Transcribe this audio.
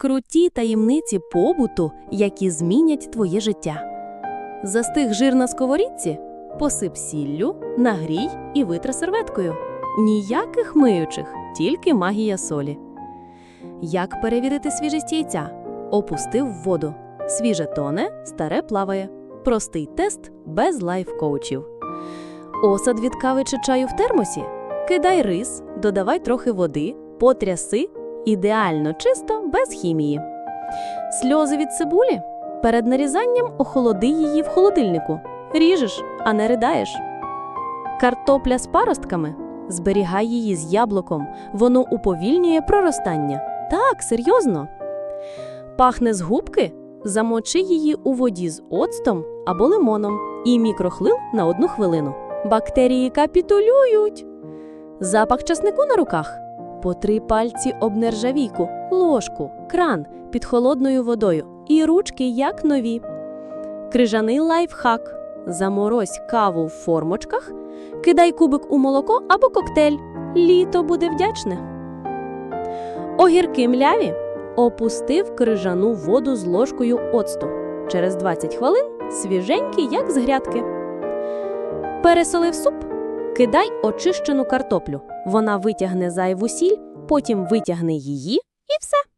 Круті таємниці побуту, які змінять твоє життя. Застиг жир на сковорідці, посип сіллю, нагрій і витри серветкою. Ніяких миючих, тільки магія солі. Як перевірити свіжість яйця? Опустив в воду. Свіже тоне, старе плаває. Простий тест без лайф-коучів. Осад від кави чи чаю в термосі? Кидай рис, додавай трохи води, потряси, ідеально чисто, без хімії. Сльози від цибулі? Перед нарізанням охолоди її в холодильнику. Ріжеш, а не ридаєш. Картопля з паростками? Зберігай її з яблуком, воно уповільнює проростання. Так, серйозно. Пахне з губки? Замочи її у воді з оцтом або лимоном і мікрохлил на одну хвилину. Бактерії капітулюють. Запах часнику на руках. Потри пальці об нержавійку, ложку, кран під холодною водою і ручки як нові. Крижаний лайфхак. Заморозь каву в формочках, кидай кубик у молоко або коктейль. Літо буде вдячне. Огірки мляві опусти в крижану воду з ложкою оцту. Через 20 хвилин свіженький, як з грядки. Пересолив суп, кидай очищену картоплю. Вона витягне зайву сіль, потім витягне її і все.